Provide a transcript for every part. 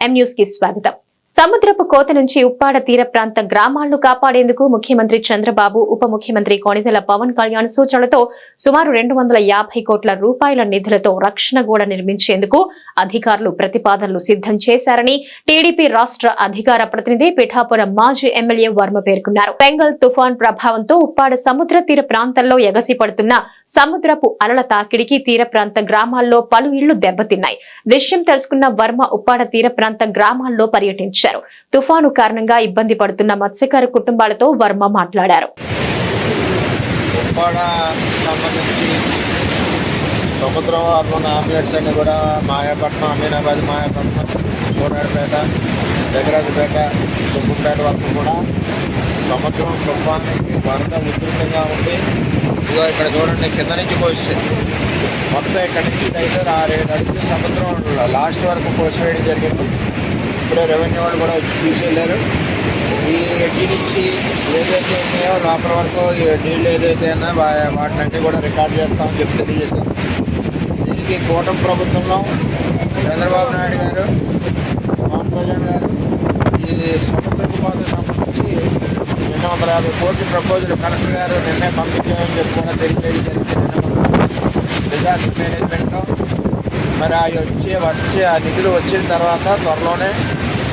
ఎం న్యూస్కి స్వాగతం సముద్రపు కోత నుంచి ఉప్పాడ తీర ప్రాంత గ్రామాలను కాపాడేందుకు ముఖ్యమంత్రి చంద్రబాబు ఉప ముఖ్యమంత్రి కొణిదెల పవన్ కళ్యాణ్ సూచనలతో సుమారు రెండు వందల యాభై కోట్ల రూపాయల నిధులతో రక్షణ గోడ నిర్మించేందుకు అధికారులు ప్రతిపాదనలు సిద్ధం చేశారని టీడీపీ రాష్ట్ర అధికార ప్రతినిధి పిఠాపురం మాజీ ఎమ్మెల్యే వర్మ పేర్కొన్నారు. బెంగల్ తుఫాన్ ప్రభావంతో ఉప్పాడ సముద్ర తీర ప్రాంతంలో ఎగసిపడుతున్న సముద్రపు అలల తాకిడికి తీర ప్రాంత గ్రామాల్లో పలు ఇళ్ళు దెబ్బతిన్నాయి. విషయం తెలుసుకున్న వర్మ ఉప్పాడ తీర ప్రాంత గ్రామాల్లో పర్యటించారు. తుఫాను కారణంగా ఇబ్బంది పడుతున్న మత్స్యకార కుటుంబాలతో వర్మ మాట్లాడారు. ఉప్పాడ సంబంధించి సముద్రం అర్బన్ ఆంబులెన్స్ అన్ని కూడా మాయాపట్నం అమీనాబాద్ మాయాపట్నం సూర్యాడపేట దగ్గరాజుపేట సుబ్బుపేట వరకు కూడా సముద్రం తుఫానికి వరద ఉధృతంగా ఉంది. ఇదిగో ఇక్కడ చూడండి కింద నుంచి కోసి మొత్తం ఇక్కడ నుంచి అయితే ఆరేడు అడుగులు సముద్రం లాస్ట్ వరకు పోసివేయడం జరిగింది. ఇప్పుడే రెవెన్యూ వాళ్ళు కూడా వచ్చి చూసి వెళ్ళారు ఈ ఎడ్జి నుంచి ఏదైతే ఉన్నాయో లోపల వరకు ఈ నీళ్ళు ఏదైతే ఉన్నా వాటిని కూడా రికార్డ్ చేస్తామని చెప్పి తెలియజేశారు. దీనికి కూటమి ప్రభుత్వంలో చంద్రబాబు నాయుడు గారు పవన్ కళ్యాణ్ గారు ఈ సముద్రపు కోత సంబంధించి రెండు వందల యాభై కోట్ల ప్రపోజల్ కలెక్టర్ గారు నిన్నే పంపించామని చెప్పి కూడా తెలియజేయడం జరిగింది. డిజాస్టర్ మేనేజ్మెంట్లో మరి అవి వచ్చే వచ్చే ఆ నిధులు వచ్చిన తర్వాత త్వరలోనే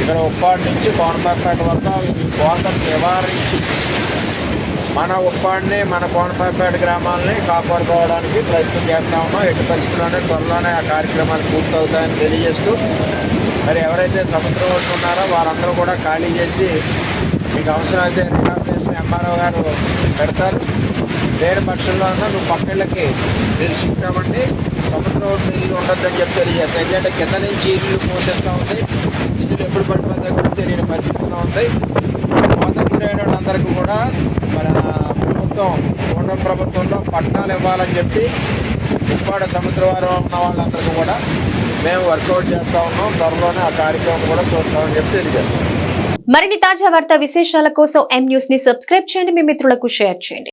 ఇక్కడ ఉప్పాడు నుంచి కోనపాపేట వరకు ఈ కోతను నివారించి మన ఉప్పాడిని మన కోనపాపేట గ్రామాలని కాపాడుకోవడానికి ప్రయత్నం చేస్తా ఉన్నాం. ఎట్టి పరిస్థితుల్లోనే త్వరలోనే ఆ కార్యక్రమాలు పూర్తవుతాయని తెలియజేస్తూ మరి ఎవరైతే సముద్రం ఒడ్డున ఉన్నారో వారందరూ కూడా ఖాళీ చేసి మీకు అవసరమైతే రిహాబిలిటేషన్ ఎంఆర్ఓ గారు పెడతారు. లేని పక్షంలో నువ్వు పక్కళ్ళకి మీరు షిఫ్ట్ అవ్వండి సముద్రం ఒడ్డు ఇల్లు ఉండొద్దని చెప్పి తెలియజేస్తాను ఎందుకంటే కింద నుంచి ఇల్లు పోసేస్తూ ఉంది. ఇల్లు ఎప్పుడు పడిపోతాయో కూడా తెలియని పరిస్థితిలో ఉంది. కోత వాళ్ళందరికీ కూడా మన ప్రభుత్వం కూటమి ప్రభుత్వంలో పట్టాలు ఇవ్వాలని చెప్పి ఉప్పాడ సముద్రవారం ఉన్న వాళ్ళందరికీ కూడా మేము వర్కౌట్ చేస్తూ ఉన్నాం. త్వరలోనే ఆ కార్యక్రమం కూడా చూస్తామని చెప్పి తెలియజేస్తాం. మరిన్ని తాజా వార్తా విశేషాల కోసం ఎం న్యూస్ని సబ్స్క్రైబ్ చేయండి. మీ మిత్రులకు షేర్ చేయండి.